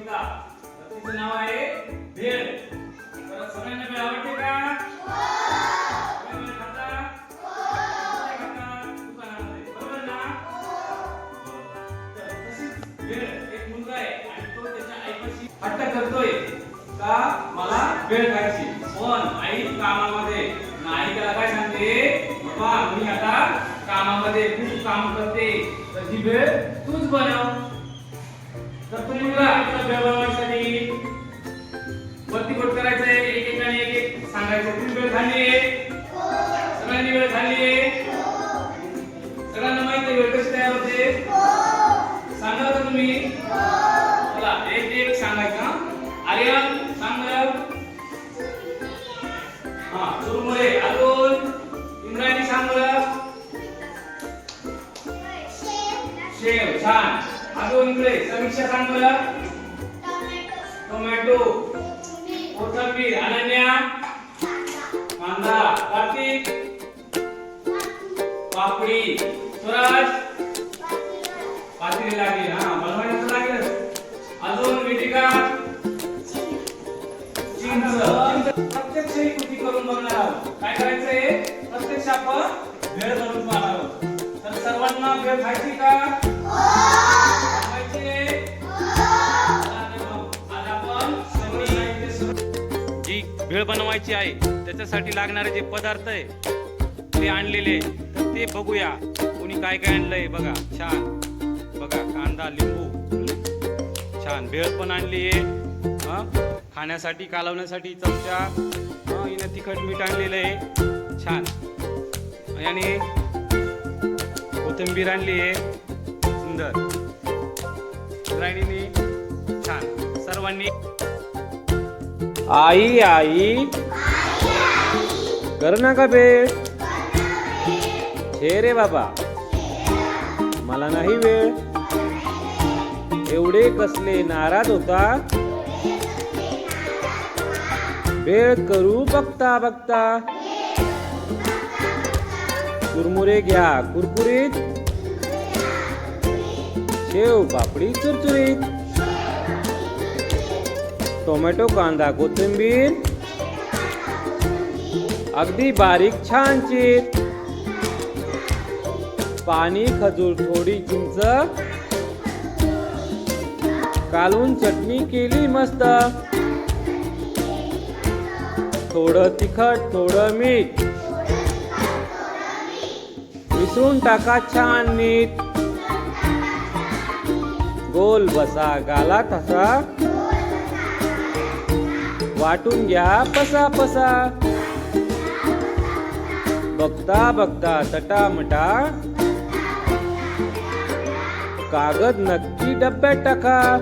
कविता तिचं नाव आहे भेळ. सगळ्यांना भेळ आवडते का? करतोय का? मला वेळ खायची. पण आई कामामध्ये आई त्याला काय सांगते? बाबा मी आता कामामध्ये खूप काम करते. तर ही वेळ तूच बनव. तर तुम्ही आता भेळ बनवण्यासाठी वरती बोट करायचंय एकेकाने एक एक सांगायचं तुम्ही वेळ खाल्ली सगळ्यांनी वेळ खाल्ली सगळ्यांना माहिती आहे वेळ कशी तयार होते सांगा का तुम्ही चला एक एक सांगायचं. आर्यन सांग. हा सुरुमुळे अजून इंद्रायणी सांग. शेव छान अजून इकडे. समीक्षा सांग मला टोमॅटो. कोथंबीर. अनन्या. कांदा. कार्तिक. पापडी. स्वराज पात्री लागेल. हा बनवायचं लागेल अजून वेदिका चिंच. प्रत्यक्ष ही कृती करून बघणार आहोत. काय करायचंय? प्रत्यक्ष आपण वेळ धरून पाहणार आहोत. तर सर्वांना वेळ खायची का? जी भेळ बनवायची आहे त्याच्यासाठी लागणारे जे पदार्थ आहे ते आणलेले तर ते बघूया कोणी काय काय आणलंय. बघा छान. बघा कांदा लिंबू. छान भेळ पण आणली आहे. खाण्यासाठी कालवण्यासाठी चमचा. हिनं तिखट मीठ आणलेलं आहे. छान. आणि कोथिंबीर आणली आहे. सुंदर. राणीने छान. सर्वांनी आई आई. कर ना का बेळ रे बाबा. मला नाही वेळ. एवढे कसले नाराज होता. वेळ करू बघता बघता. कुरमुरे घ्या कुरकुरीत. शेव पापडी चुरचुरीत. टोमॅटो कांदा कोथिंबीर. अगदी बारीक छान चीर. पाणी खजूर थोडी चिंच. कालून चटणी केली मस्त. थोडं तिखट थोडं मीठ. मिसळून टाका छान नीट. गोल बसा गाला तसा. वाटून घ्या पसा पसा. बघता बघता तटामटा. कागद नक्की डब्यात टाका.